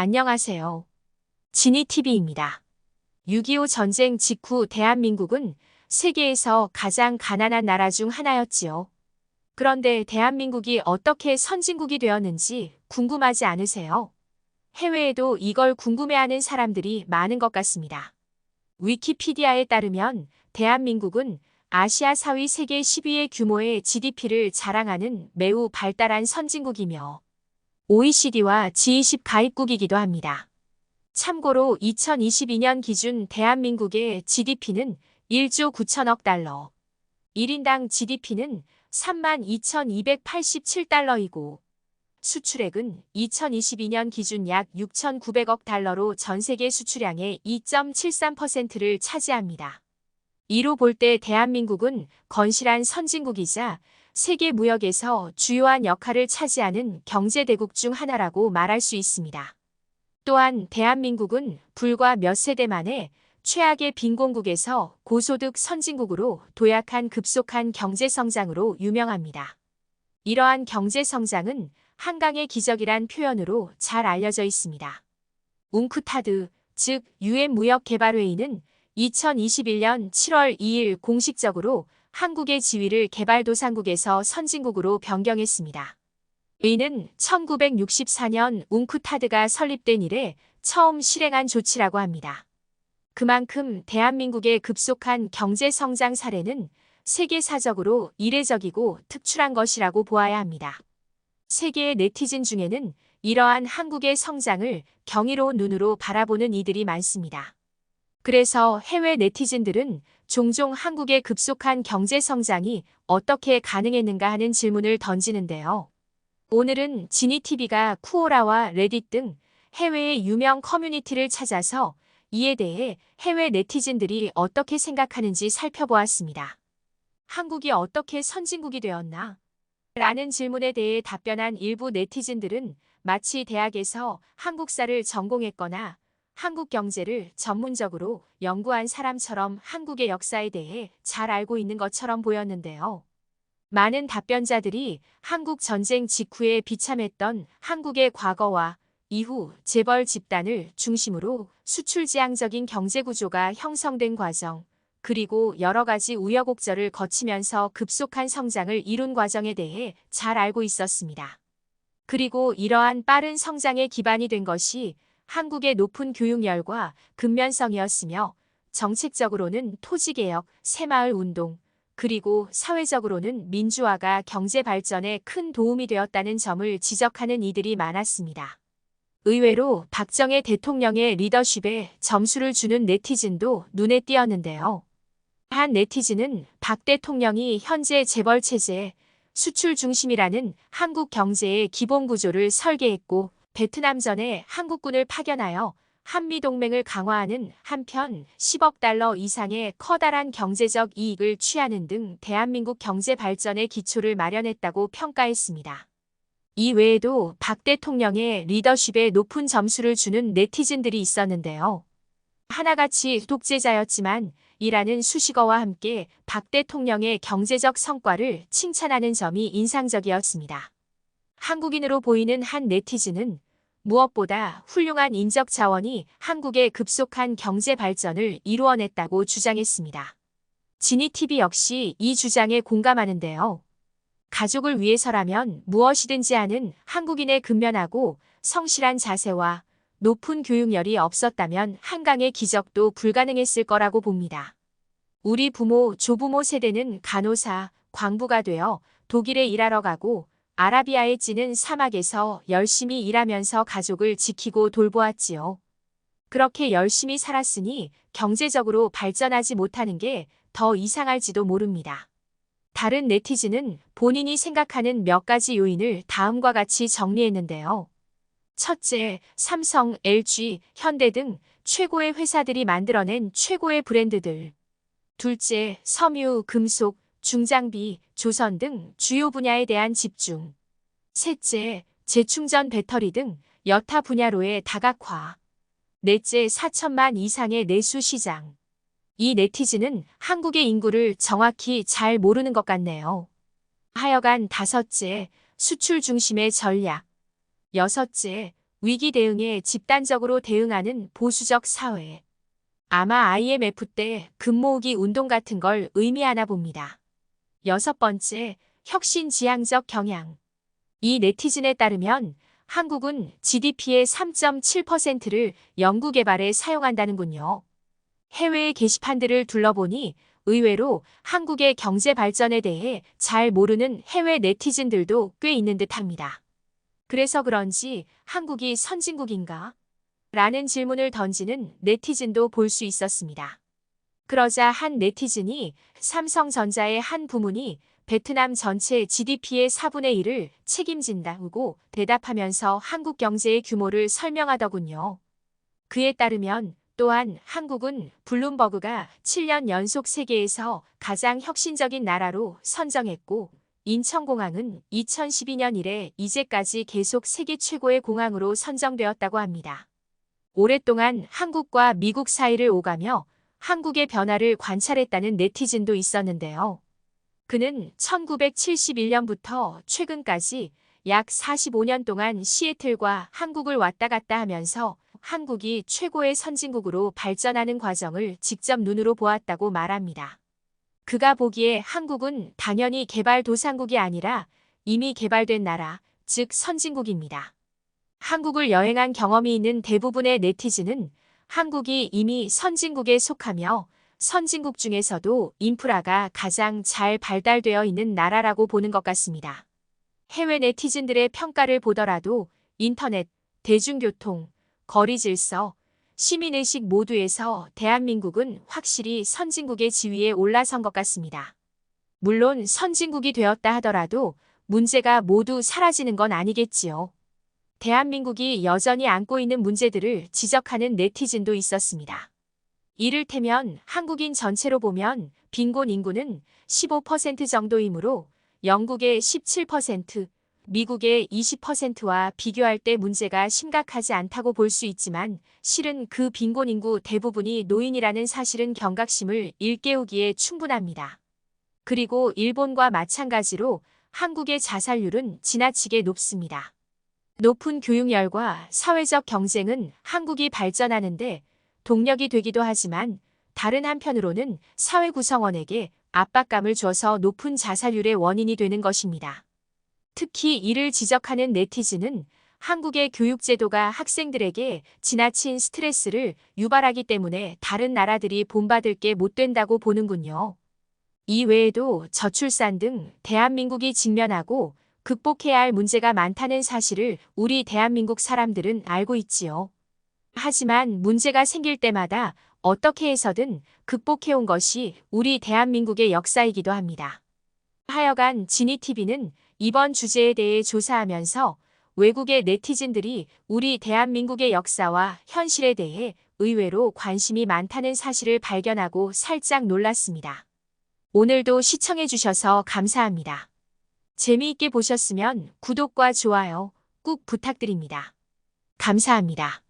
안녕하세요. 지니TV입니다. 6.25 전쟁 직후 대한민국은 세계에서 가장 가난한 나라 중 하나였지요. 그런데 대한민국이 어떻게 선진국이 되었는지 궁금하지 않으세요? 해외에도 이걸 궁금해하는 사람들이 많은 것 같습니다. 위키피디아에 따르면 대한민국은 아시아 사위 세계 10위의 규모의 GDP를 자랑하는 매우 발달한 선진국이며 OECD와 G20 가입국이기도 합니다. 참고로 2022년 기준 대한민국의 GDP는 1조 9천억 달러, 1인당 GDP는 32,287달러이고 수출액은 2022년 기준 약 6,900억 달러로 전 세계 수출량의 2.73%를 차지합니다. 이로 볼 때 대한민국은 건실한 선진국이자 세계 무역에서 주요한 역할을 차지하는 경제대국 중 하나라고 말할 수 있습니다. 또한 대한민국은 불과 몇 세대 만에 최악의 빈곤국에서 고소득 선진국으로 도약한 급속한 경제성장으로 유명합니다. 이러한 경제성장은 한강의 기적이란 표현으로 잘 알려져 있습니다. 웅크타드, 즉 유엔 무역개발회의는 2021년 7월 2일 공식적으로 한국의 지위를 개발도상국에서 선진국으로 변경했습니다. 이는 1964년 웅크타드가 설립된 이래 처음 실행한 조치라고 합니다. 그만큼 대한민국의 급속한 경제 성장 사례는 세계사적으로 이례적이고 특출한 것이라고 보아야 합니다. 세계의 네티즌 중에는 이러한 한국의 성장을 경이로운 눈으로 바라보는 이들이 많습니다. 그래서 해외 네티즌들은 종종 한국의 급속한 경제 성장이 어떻게 가능했는가 하는 질문을 던지는데요. 오늘은 지니TV가 쿠오라와 레딧 등 해외의 유명 커뮤니티를 찾아서 이에 대해 해외 네티즌들이 어떻게 생각하는지 살펴보았습니다. 한국이 어떻게 선진국이 되었나? 라는 질문에 대해 답변한 일부 네티즌들은 마치 대학에서 한국사를 전공했거나 한국 경제를 전문적으로 연구한 사람처럼 한국의 역사에 대해 잘 알고 있는 것처럼 보였는데요. 많은 답변자들이 한국 전쟁 직후에 비참했던 한국의 과거와 이후 재벌 집단을 중심으로 수출지향적인 경제구조가 형성된 과정, 그리고 여러 가지 우여곡절을 거치면서 급속한 성장을 이룬 과정에 대해 잘 알고 있었습니다. 그리고 이러한 빠른 성장의 기반이 된 것이 한국의 높은 교육열과 근면성이었으며 정책적으로는 토지개혁, 새마을 운동, 그리고 사회적으로는 민주화가 경제 발전에 큰 도움이 되었다는 점을 지적하는 이들이 많았습니다. 의외로 박정희 대통령의 리더십에 점수를 주는 네티즌도 눈에 띄었는데요. 한 네티즌은 박 대통령이 현재 재벌 체제, 수출 중심이라는 한국 경제의 기본 구조를 설계했고 베트남전에 한국군을 파견하여 한미동맹을 강화하는 한편 10억 달러 이상의 커다란 경제적 이익을 취하는 등 대한민국 경제 발전의 기초를 마련했다고 평가했습니다. 이 외에도 박 대통령의 리더십에 높은 점수를 주는 네티즌들이 있었는데요. 하나같이 독재자였지만 이라는 수식어와 함께 박 대통령의 경제적 성과를 칭찬하는 점이 인상적이었습니다. 한국인으로 보이는 한 네티즌은 무엇보다 훌륭한 인적 자원이 한국의 급속한 경제 발전을 이루어냈다고 주장했습니다. 지니TV 역시 이 주장에 공감하는데요. 가족을 위해서라면 무엇이든지 하는 한국인의 근면하고 성실한 자세와 높은 교육열이 없었다면 한강의 기적도 불가능했을 거라고 봅니다. 우리 부모, 조부모 세대는 간호사, 광부가 되어 독일에 일하러 가고 아라비아에 찌는 사막에서 열심히 일하면서 가족을 지키고 돌보았지요. 그렇게 열심히 살았으니 경제적으로 발전하지 못하는 게 더 이상할지도 모릅니다. 다른 네티즌은 본인이 생각하는 몇 가지 요인을 다음과 같이 정리했는데요. 첫째, 삼성, LG, 현대 등 최고의 회사들이 만들어낸 최고의 브랜드들. 둘째, 섬유, 금속, 중장비, 조선 등 주요 분야에 대한 집중. 셋째, 재충전 배터리 등 여타 분야로의 다각화. 넷째, 4천만 이상의 내수 시장. 이 네티즌은 한국의 인구를 정확히 잘 모르는 것 같네요. 하여간 다섯째, 수출 중심의 전략. 여섯째, 위기 대응에 집단적으로 대응하는 보수적 사회. 아마 IMF 때 금모으기 운동 같은 걸 의미하나 봅니다. 여섯 번째, 혁신 지향적 경향. 이 네티즌에 따르면 한국은 GDP의 3.7%를 연구개발에 사용한다는군요. 해외의 게시판들을 둘러보니 의외로 한국의 경제 발전에 대해 잘 모르는 해외 네티즌들도 꽤 있는 듯 합니다. 그래서 그런지 한국이 선진국인가? 라는 질문을 던지는 네티즌도 볼 수 있었습니다. 그러자 한 네티즌이 삼성전자의 한 부문이 베트남 전체 GDP의 4분의 1을 책임진다고 대답하면서 한국 경제의 규모를 설명하더군요. 그에 따르면 또한 한국은 블룸버그가 7년 연속 세계에서 가장 혁신적인 나라로 선정했고 인천공항은 2012년 이래 이제까지 계속 세계 최고의 공항으로 선정되었다고 합니다. 오랫동안 한국과 미국 사이를 오가며 한국의 변화를 관찰했다는 네티즌도 있었는데요. 그는 1971년부터 최근까지 약 45년 동안 시애틀과 한국을 왔다 갔다 하면서 한국이 최고의 선진국으로 발전하는 과정을 직접 눈으로 보았다고 말합니다. 그가 보기에 한국은 당연히 개발도상국이 아니라 이미 개발된 나라, 즉 선진국입니다. 한국을 여행한 경험이 있는 대부분의 네티즌은 한국이 이미 선진국에 속하며 선진국 중에서도 인프라가 가장 잘 발달되어 있는 나라라고 보는 것 같습니다. 해외 네티즌들의 평가를 보더라도 인터넷, 대중교통, 거리 질서, 시민의식 모두에서 대한민국은 확실히 선진국의 지위에 올라선 것 같습니다. 물론 선진국이 되었다 하더라도 문제가 모두 사라지는 건 아니겠지요. 대한민국이 여전히 안고 있는 문제들을 지적하는 네티즌도 있었습니다. 이를테면 한국인 전체로 보면 빈곤 인구는 15% 정도이므로 영국의 17%, 미국의 20%와 비교할 때 문제가 심각하지 않다고 볼 수 있지만 실은 그 빈곤 인구 대부분이 노인이라는 사실은 경각심을 일깨우기에 충분합니다. 그리고 일본과 마찬가지로 한국의 자살률은 지나치게 높습니다. 높은 교육열과 사회적 경쟁은 한국이 발전하는데 동력이 되기도 하지만 다른 한편으로는 사회 구성원에게 압박감을 줘서 높은 자살률의 원인이 되는 것입니다. 특히 이를 지적하는 네티즌은 한국의 교육제도가 학생들에게 지나친 스트레스를 유발하기 때문에 다른 나라들이 본받을 게 못 된다고 보는군요. 이 외에도 저출산 등 대한민국이 직면하고 극복해야 할 문제가 많다는 사실을 우리 대한민국 사람들은 알고 있지요. 하지만 문제가 생길 때마다 어떻게 해서든 극복해온 것이 우리 대한민국의 역사이기도 합니다. 하여간 지니TV는 이번 주제에 대해 조사하면서 외국의 네티즌들이 우리 대한민국의 역사와 현실에 대해 의외로 관심이 많다는 사실을 발견하고 살짝 놀랐습니다. 오늘도 시청해주셔서 감사합니다. 재미있게 보셨으면 구독과 좋아요 꾹 부탁드립니다. 감사합니다.